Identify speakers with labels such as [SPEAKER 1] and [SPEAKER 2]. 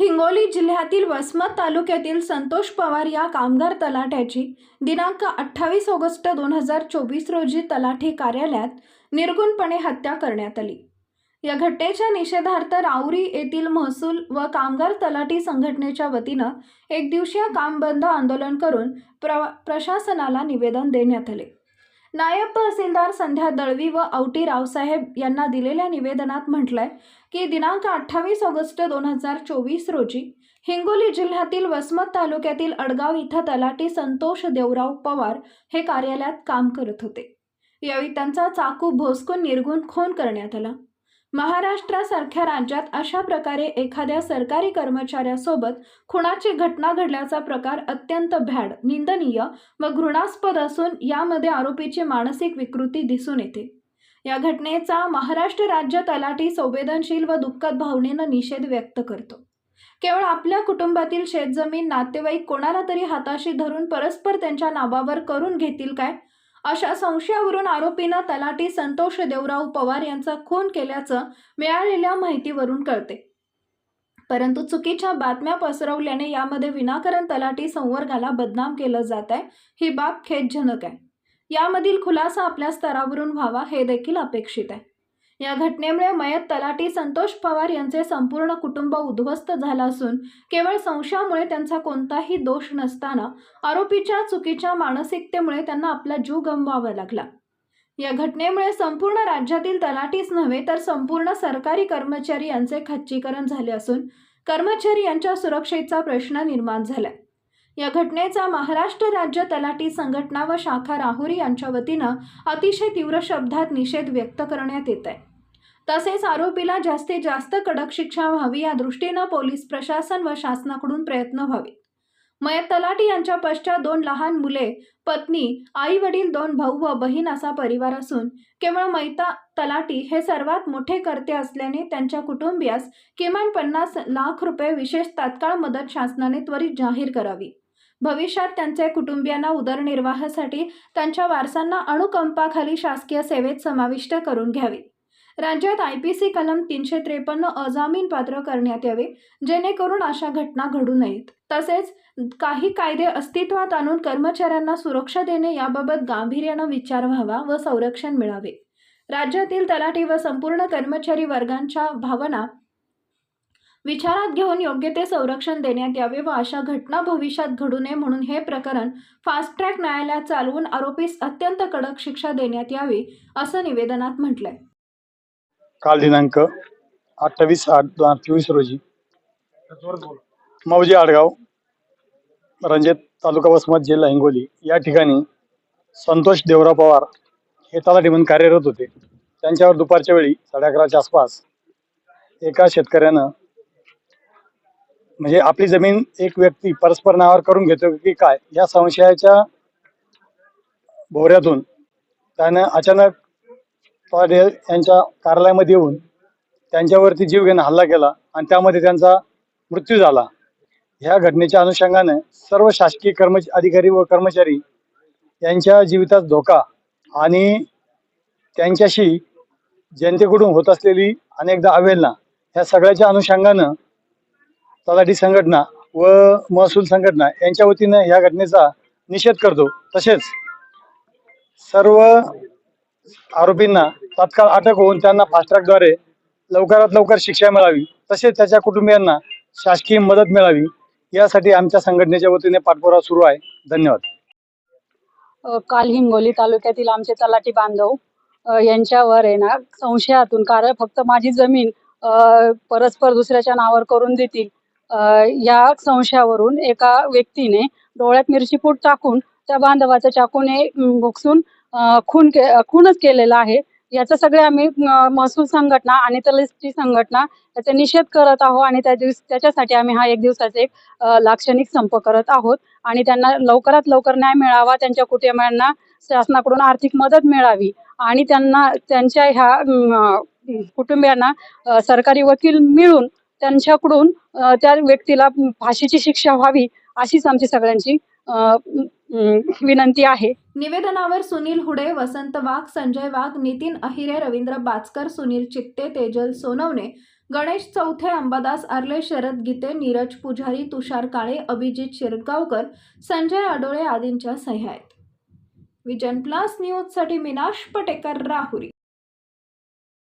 [SPEAKER 1] हिंगोली जिल्ह्यातील वसमत तालुक्यातील संतोष पवार या कामगार तलाठ्याची दिनांक अठ्ठावीस ऑगस्ट दोन हजार चोवीस रोजी तलाठी कार्यालयात निर्गुणपणे हत्या करण्यात आली. या घटनेच्या निषेधार्थ राऊरी येथील महसूल व कामगार तलाठी संघटनेच्या वतीनं एक दिवसीय काम बंद आंदोलन करून प्र प्रशासनाला निवेदन देण्यात आले. नायब तहसीलदार संध्या दळवी व औटी रावसाहेब यांना दिलेल्या निवेदनात म्हटलंय की दिनांक अठ्ठावीस ऑगस्ट दोन हजार चोवीस रोजी हिंगोली जिल्ह्यातील वसमत तालुक्यातील अडगाव इथं तलाठी संतोष देवराव पवार हे कार्यालयात काम करत होते. यावेळी त्यांचा चाकू भोसकून निर्गुण खून करण्यात आला. महाराष्ट्रासारख्या राज्यात अशा प्रकारे एखाद्या सरकारी कर्मचाऱ्यासोबत खुणाची घटना घडल्याचा प्रकार अत्यंत भॅड निंदनीय व घृणास्पद असून यामध्ये आरोपीची मानसिक विकृती दिसून येते. या घटनेचा महाराष्ट्र राज्य तलाठी संवेदनशील व दुःखद भावनेनं निषेध व्यक्त करतो. केवळ आपल्या कुटुंबातील शेतजमीन नातेवाईक कोणाला तरी हाताशी धरून परस्पर त्यांच्या नावावर करून घेतील काय? अशा संशयावरून आरोपीनं तलाठी संतोष देवराव पवार यांचा खून केल्याचं मिळालेल्या माहितीवरून कळते. परंतु चुकीच्या बातम्या पसरवल्याने यामध्ये विनाकारण तलाठी संवर्गाला बदनाम केलं जात आहे ही बाब खेदजनक आहे. यामधील खुलासा आपल्या स्तरावरून व्हावा हे देखील अपेक्षित आहे. या घटनेमुळे मयत तलाठी संतोष पवार यांचे संपूर्ण कुटुंब उद्ध्वस्त झालं असून केवळ संशयामुळे त्यांचा कोणताही दोष नसताना आरोपीच्या चुकीच्या मानसिकतेमुळे त्यांना आपला जीव गमवावा लागला. या घटनेमुळे संपूर्ण राज्यातील तलाठीच नव्हे तर संपूर्ण सरकारी कर्मचारी यांचे खच्चीकरण झाले असून कर्मचारी यांच्या सुरक्षेचा प्रश्न निर्माण झाला या घटनेचा महाराष्ट्र राज्य तलाठी संघटना व शाखा राहुरी यांच्या वतीनं अतिशय तीव्र शब्दात निषेध व्यक्त करण्यात येत आहे. तसेच आरोपीला जास्तीत जास्त कडक शिक्षा व्हावी या दृष्टीनं पोलीस प्रशासन व शासनाकडून प्रयत्न व्हावे. मयत तलाठी यांच्या पश्चात दोन लहान मुले पत्नी आई वडील दोन भाऊ व बहीण असा परिवार असून केवळ मैता तलाटी हे सर्वात मोठे कर्ते असल्याने त्यांच्या कुटुंबियास किमान पन्नास लाख रुपये विशेष तात्काळ मदत शासनाने त्वरित जाहीर करावी. भविष्यात त्यांच्या कुटुंबियांना उदरनिर्वाहासाठी त्यांच्या वारसांना अणुकंपाखाली शासकीय सेवेत समाविष्ट करून घ्यावे. राज्यात आय पी सी कलम तीनशे त्रेपन्न अजामीन पात्र करण्यात यावे जेणेकरून अशा घटना घडू नयेत. तसेच काही कायदे अस्तित्वात आणून कर्मचाऱ्यांना सुरक्षा देणे याबाबत गांभीर्यानं विचार व्हावा व संरक्षण मिळावे. राज्यातील तलाठी व संपूर्ण कर्मचारी वर्गांच्या भावना विचारात घेऊन योग्य ते संरक्षण देण्यात यावे व अशा घटना भविष्यात घडू नये म्हणून हे प्रकरण फास्ट ट्रॅक न्यायालयात चालवून आरोपीस अत्यंत कडक शिक्षा देण्यात यावी असं निवेदनात म्हटलंय.
[SPEAKER 2] काल दिनांक अठ्ठावीस आठ दोन हजार चोवीस रोजी मौजे आडगाव रंजेत तालुका वसमत जिल्हा हिंगोली या ठिकाणी संतोष देवराव पवार हे तलाठी म्हणून कार्यरत होते. त्यांच्यावर दुपारच्या वेळी साडे अकराच्या आसपास एका शेतकऱ्यानं म्हणजे आपली जमीन एक व्यक्ती परस्पर नावावर करून घेतो की काय या संशयाच्या भोवऱ्यातून त्यानं अचानक पवार यांच्या कार्यालयामध्ये येऊन त्यांच्यावरती जीव घेणं हल्ला केला आणि त्यामध्ये त्यांचा मृत्यू झाला. ह्या घटनेच्या अनुषंगाने सर्व शासकीय कर्म अधिकारी व कर्मचारी यांच्या जीवितात धोका आणि त्यांच्याशी जनतेकडून होत असलेली अनेकदा अवहेलना ह्या सगळ्याच्या अनुषंगानं तलाठी संघटना व महसूल संघटना यांच्या वतीनं ह्या घटनेचा निषेध करतो. तसेच सर्व आरोपींना तात्काळ अटक होऊन त्यांना फास्ट्रॅकद्वारे लवकरात लवकर शिक्षा मिळावी तसेच त्याच्या कुटुंबियांना शासकीय मदत मिळावी यासाठी आमच्या संघटनेच्या वतीने पाठपुरावा सुरू आहे. धन्यवाद.
[SPEAKER 3] काल हिंगोली तालुक्यातील आमचे तलाठी बांधव यांच्यावर येणार ना संशयातून कारण फक्त माझी जमीन परस्पर दुसऱ्याच्या नावावर करून देतील. या संशयावरून एका व्यक्तीने डोळ्यात मिरचीपूट टाकून त्या बांधवाच्या चाकूने भुकसून खून के खूनच केलेला आहे. याचा सगळे आम्ही महसूल संघटना आणि तलाठी संघटना याचा निषेध करत आहोत आणि त्या दिवस त्याच्यासाठी आम्ही हा एक दिवसाचा एक लाक्षणिक संप करत आहोत. आणि त्यांना लवकरात लवकर न्याय मिळावा त्यांच्या कुटुंबियांना शासनाकडून आर्थिक मदत मिळावी आणि त्यांना त्यांच्या ह्या कुटुंबियांना सरकारी वकील मिळून त्यांच्याकडून त्या व्यक्तीला फाशीची शिक्षा व्हावी अशीच आमची सगळ्यांची विनंती आहे.
[SPEAKER 1] निवेदनावर सुनील हुडे वसंत वाघ संजय वाघ नितीन अहिरे रवींद्र बाचकर सुनील चित्ते तेजल सोनवणे गणेश चौथे अंबादास आर्ले शरद गीते नीरज पुजारी तुषार काळे अभिजित शिरगावकर संजय आडोळे आदींच्या सह्या आहेत. विजन प्लस न्यूजसाठी मीनाश पटेकर राहुरी.